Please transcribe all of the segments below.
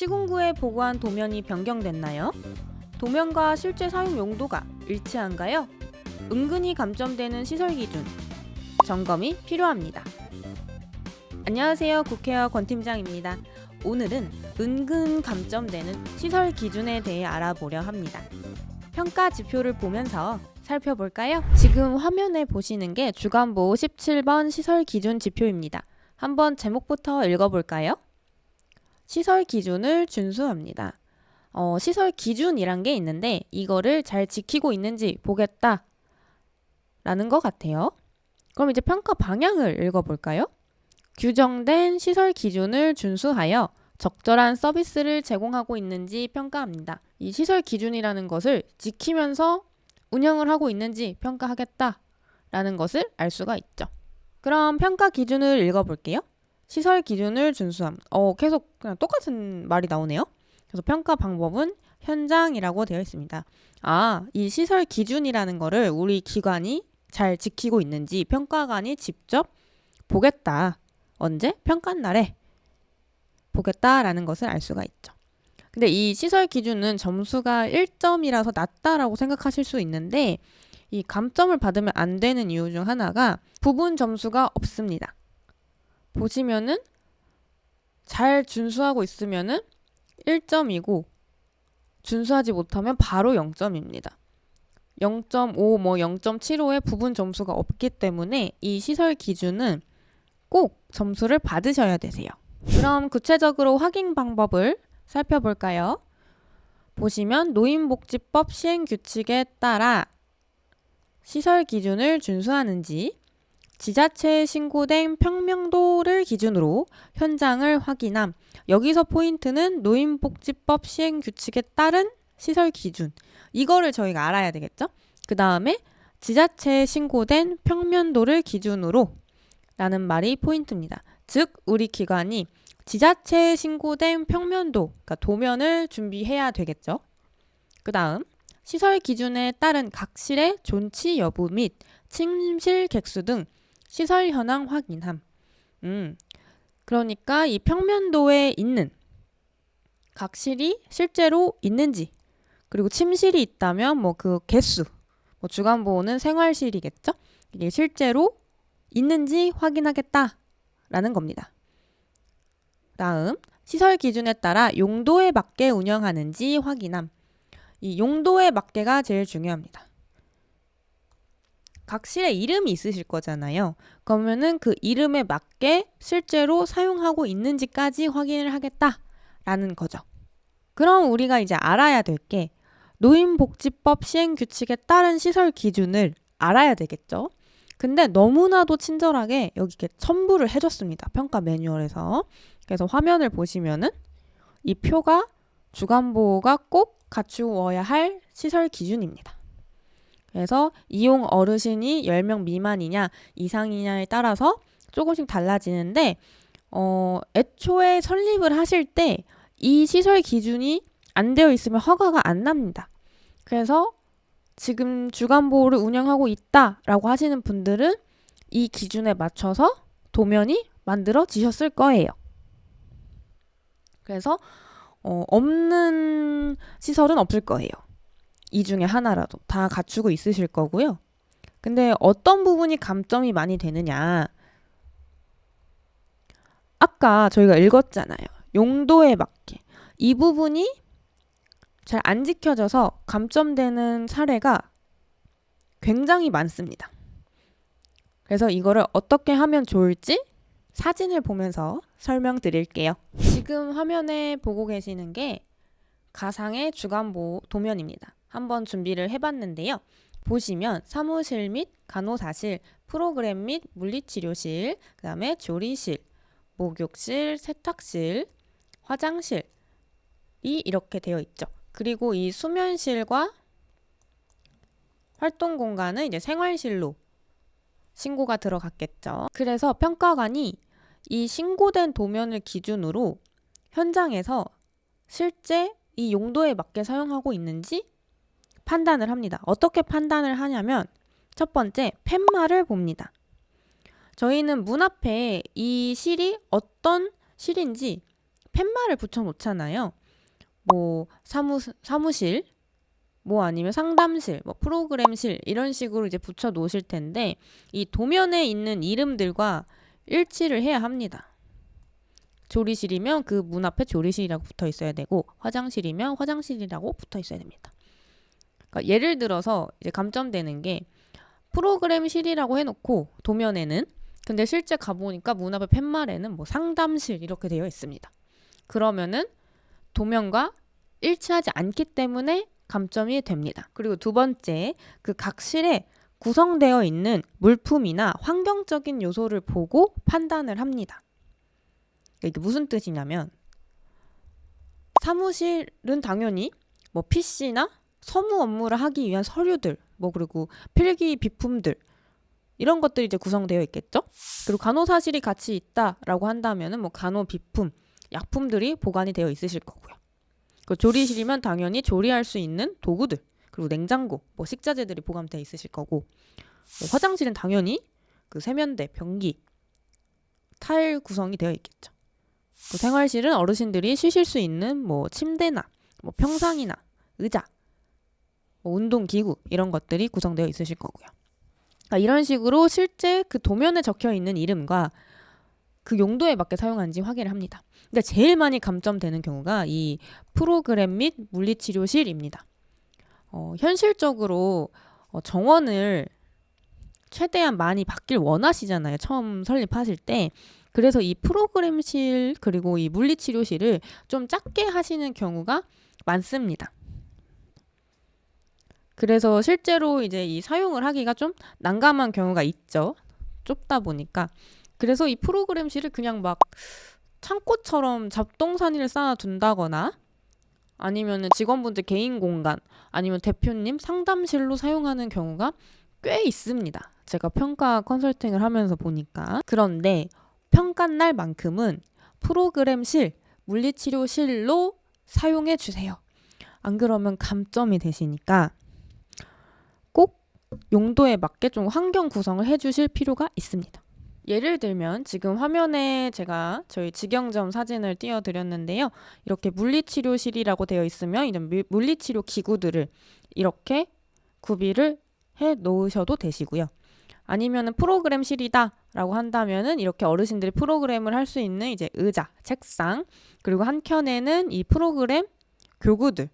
시군구에 보고한 도면이 변경됐나요? 도면과 실제 사용 용도가 일치한가요? 은근히 감점되는 시설 기준 점검이 필요합니다. 안녕하세요. 국회의원 권 팀장입니다. 오늘은 은근 감점되는 시설 기준에 대해 알아보려 합니다. 평가 지표를 보면서 살펴볼까요? 지금 화면에 보시는 게 주간보호 17번 시설 기준 지표입니다. 한번 제목부터 읽어볼까요? 시설 기준을 준수합니다. 어, 시설 기준이란 게 있는데 이거를 잘 지키고 있는지 보겠다 라는 것 같아요. 그럼 이제 평가 방향을 읽어볼까요? 규정된 시설 기준을 준수하여 적절한 서비스를 제공하고 있는지 평가합니다. 이 시설 기준이라는 것을 지키면서 운영을 하고 있는지 평가하겠다라는 것을 알 수가 있죠. 그럼 평가 기준을 읽어볼게요. 시설 기준을 준수함. 어, 계속 그냥 똑같은 말이 나오네요. 그래서 평가 방법은 현장이라고 되어 있습니다. 아, 이 시설 기준이라는 거를 우리 기관이 잘 지키고 있는지 평가관이 직접 보겠다. 언제? 평가 날에 보겠다라는 것을 알 수가 있죠. 근데 이 시설 기준은 점수가 1점이라서 낮다라고 생각하실 수 있는데 이 감점을 받으면 안 되는 이유 중 하나가 부분 점수가 없습니다. 보시면은 잘 준수하고 있으면은 1점이고 준수하지 못하면 바로 0점입니다. 0.5, 뭐 0.75의 부분 점수가 없기 때문에 이 시설 기준은 꼭 점수를 받으셔야 되세요. 그럼 구체적으로 확인 방법을 살펴볼까요? 보시면 노인복지법 시행 규칙에 따라 시설 기준을 준수하는지 지자체에 신고된 평명도를 기준으로 현장을 확인함. 여기서 포인트는 노인복지법 시행 규칙에 따른 시설 기준. 이거를 저희가 알아야 되겠죠? 그 다음에 지자체에 신고된 평면도를 기준으로 라는 말이 포인트입니다. 즉, 우리 기관이 지자체에 신고된 평면도, 그러니까 도면을 준비해야 되겠죠. 그 다음, 시설 기준에 따른 각실의 존치 여부 및 침실 객수 등 시설 현황 확인함. 음, 그러니까 이 평면도에 있는 각실이 실제로 있는지, 그리고 침실이 있다면 뭐 그 개수, 뭐 주간 보호는 생활실이겠죠? 이게 실제로 있는지 확인하겠다라는 겁니다. 다음, 시설 기준에 따라 용도에 맞게 운영하는지 확인함. 이 용도에 맞게가 제일 중요합니다. 각 실의 이름이 있으실 거잖아요. 그러면은 그 이름에 맞게 실제로 사용하고 있는지까지 확인을 하겠다라는 거죠. 그럼 우리가 이제 알아야 될 게 노인복지법 시행 규칙에 따른 시설 기준을 알아야 되겠죠. 근데 너무나도 친절하게 여기 이렇게 첨부를 해줬습니다. 평가 매뉴얼에서. 그래서 화면을 보시면은 이 표가 주간보호가 꼭 갖추어야 할 시설 기준입니다. 그래서 이용 어르신이 10명 미만이냐 이상이냐에 따라서 조금씩 달라지는데 어, 애초에 설립을 하실 때 이 시설 기준이 안 되어 있으면 허가가 안 납니다. 그래서 지금 주간보호를 운영하고 있다라고 하시는 분들은 이 기준에 맞춰서 도면이 만들어지셨을 거예요. 그래서 어, 없는 시설은 없을 거예요. 이 중에 하나라도 다 갖추고 있으실 거고요. 근데 어떤 부분이 감점이 많이 되느냐? 아까 저희가 읽었잖아요. 용도에 맞게. 이 부분이 잘 안 지켜져서 감점되는 사례가 굉장히 많습니다. 그래서 이거를 어떻게 하면 좋을지 사진을 보면서 설명드릴게요. 지금 화면에 보고 계시는 게 가상의 주간보호 도면입니다. 한번 준비를 해봤는데요. 보시면 사무실 및 간호사실, 프로그램 및 물리치료실, 그 다음에 조리실, 목욕실, 세탁실, 화장실이 이렇게 되어 있죠. 그리고 이 수면실과 활동 공간은 이제 생활실로 신고가 들어갔겠죠. 그래서 평가관이 이 신고된 도면을 기준으로 현장에서 실제 이 용도에 맞게 사용하고 있는지 판단을 합니다. 어떻게 판단을 하냐면 첫 번째 팻말을 봅니다. 저희는 문 앞에 이 실이 어떤 실인지 팻말을 붙여 놓잖아요. 뭐 사무 사무실 뭐 아니면 상담실, 뭐 프로그램실 이런 식으로 이제 붙여 놓으실 텐데 이 도면에 있는 이름들과 일치를 해야 합니다. 조리실이면 그 문 앞에 조리실이라고 붙어 있어야 되고 화장실이면 화장실이라고 붙어 있어야 됩니다. 그러니까 예를 들어서 이제 감점되는 게 프로그램실이라고 해놓고 도면에는 근데 실제 가보니까 문 앞에 팻말에는 뭐 상담실 이렇게 되어 있습니다. 그러면은 도면과 일치하지 않기 때문에 감점이 됩니다. 그리고 두 번째, 그 각 실에 구성되어 있는 물품이나 환경적인 요소를 보고 판단을 합니다. 이게 무슨 뜻이냐면 사무실은 당연히 뭐 PC나 서무 업무를 하기 위한 서류들, 뭐 그리고 필기 비품들 이런 것들이 이제 구성되어 있겠죠. 그리고 간호사실이 같이 있다라고 한다면은 뭐 간호 비품, 약품들이 보관이 되어 있으실 거고요. 그 조리실이면 당연히 조리할 수 있는 도구들, 그리고 냉장고, 뭐 식자재들이 보관되어 있으실 거고, 뭐 화장실은 당연히 그 세면대, 변기, 타일 구성이 되어 있겠죠. 그 생활실은 어르신들이 쉬실 수 있는 뭐 침대나 뭐 평상이나 의자, 뭐 운동 기구 이런 것들이 구성되어 있으실 거고요. 그러니까 이런 식으로 실제 그 도면에 적혀 있는 이름과 그 용도에 맞게 사용하는지 확인을 합니다. 근데 제일 많이 감점되는 경우가 이 프로그램 및 물리치료실입니다. 어, 현실적으로 어, 정원을 최대한 많이 받길 원하시잖아요. 처음 설립하실 때. 그래서 이 프로그램실 그리고 이 물리치료실을 좀 작게 하시는 경우가 많습니다. 그래서 실제로 이제 이 사용을 하기가 좀 난감한 경우가 있죠. 좁다 보니까. 그래서 이 프로그램실을 그냥 막 창고처럼 잡동사니를 쌓아 둔다거나 아니면 직원분들 개인 공간 아니면 대표님 상담실로 사용하는 경우가 꽤 있습니다. 제가 평가 컨설팅을 하면서 보니까. 그런데 평가 날만큼은 프로그램실, 물리치료실로 사용해 주세요. 안 그러면 감점이 되시니까 꼭 용도에 맞게 좀 환경 구성을 해 주실 필요가 있습니다. 예를 들면 지금 화면에 제가 저희 직영점 사진을 띄워드렸는데요. 이렇게 물리치료실이라고 되어 있으면 이런 미- 물리치료 기구들을 이렇게 구비를 해 놓으셔도 되시고요. 아니면은 프로그램실이다라고 한다면은 이렇게 어르신들이 프로그램을 할 수 있는 이제 의자, 책상 그리고 한 켠에는 이 프로그램 교구들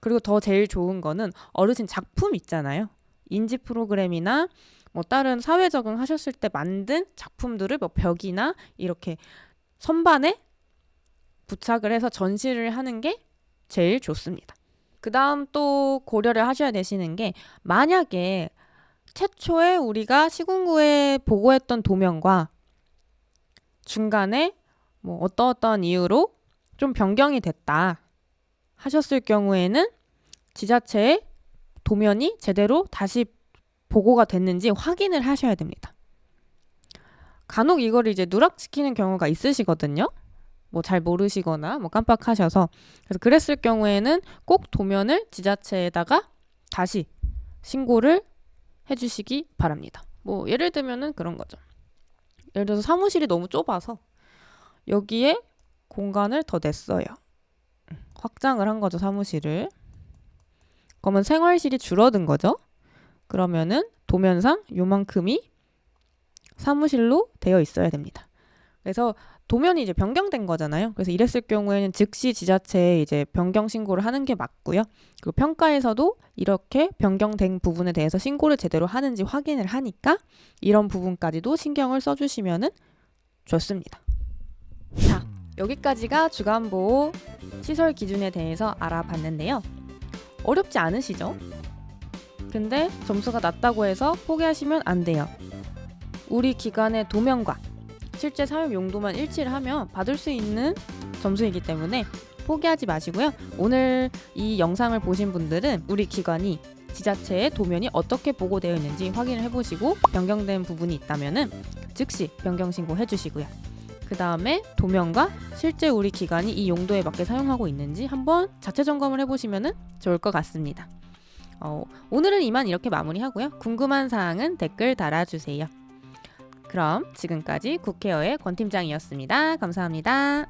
그리고 더 제일 좋은 거는 어르신 작품 있잖아요. 인지 프로그램이나 뭐 다른 사회 적응 하셨을 때 만든 작품들을 뭐 벽이나 이렇게 선반에 부착을 해서 전시를 하는 게 제일 좋습니다. 그 다음 또 고려를 하셔야 되시는 게 만약에 최초에 우리가 시군구에 보고했던 도면과 중간에 뭐 어떠어떠한 이유로 좀 변경이 됐다 하셨을 경우에는 지자체에 도면이 제대로 다시 보고가 됐는지 확인을 하셔야 됩니다. 간혹 이거를 이제 누락시키는 경우가 있으시거든요. 뭐 잘 모르시거나 뭐 깜빡하셔서 그래서 그랬을 경우에는 꼭 도면을 지자체에다가 다시 신고를 해주시기 바랍니다. 뭐 예를 들면은 그런 거죠. 예를 들어서 사무실이 너무 좁아서 여기에 공간을 더 냈어요. 확장을 한 거죠 사무실을. 그러면 생활실이 줄어든 거죠. 그러면은 도면상 요만큼이 사무실로 되어 있어야 됩니다. 그래서 도면이 이제 변경된 거잖아요. 그래서 이랬을 경우에는 즉시 지자체에 이제 변경 신고를 하는 게 맞고요. 그리고 평가에서도 이렇게 변경된 부분에 대해서 신고를 제대로 하는지 확인을 하니까 이런 부분까지도 신경을 써주시면은 좋습니다. 자, 여기까지가 주간보호 시설 기준에 대해서 알아봤는데요. 어렵지 않으시죠? 근데 점수가 낮다고 해서 포기하시면 안 돼요. 우리 기관의 도면과 실제 사용 용도만 일치를 하면 받을 수 있는 점수이기 때문에 포기하지 마시고요. 오늘 이 영상을 보신 분들은 우리 기관이 지자체의 도면이 어떻게 보고되어 있는지 확인을 해보시고 변경된 부분이 있다면은 즉시 변경 신고해 주시고요. 그 다음에 도면과 실제 우리 기관이 이 용도에 맞게 사용하고 있는지 한번 자체 점검을 해보시면 좋을 것 같습니다. 어, 오늘은 이만 이렇게 마무리하고요. 궁금한 사항은 댓글 달아주세요. 그럼 지금까지 국회어의 권 팀장이었습니다. 감사합니다.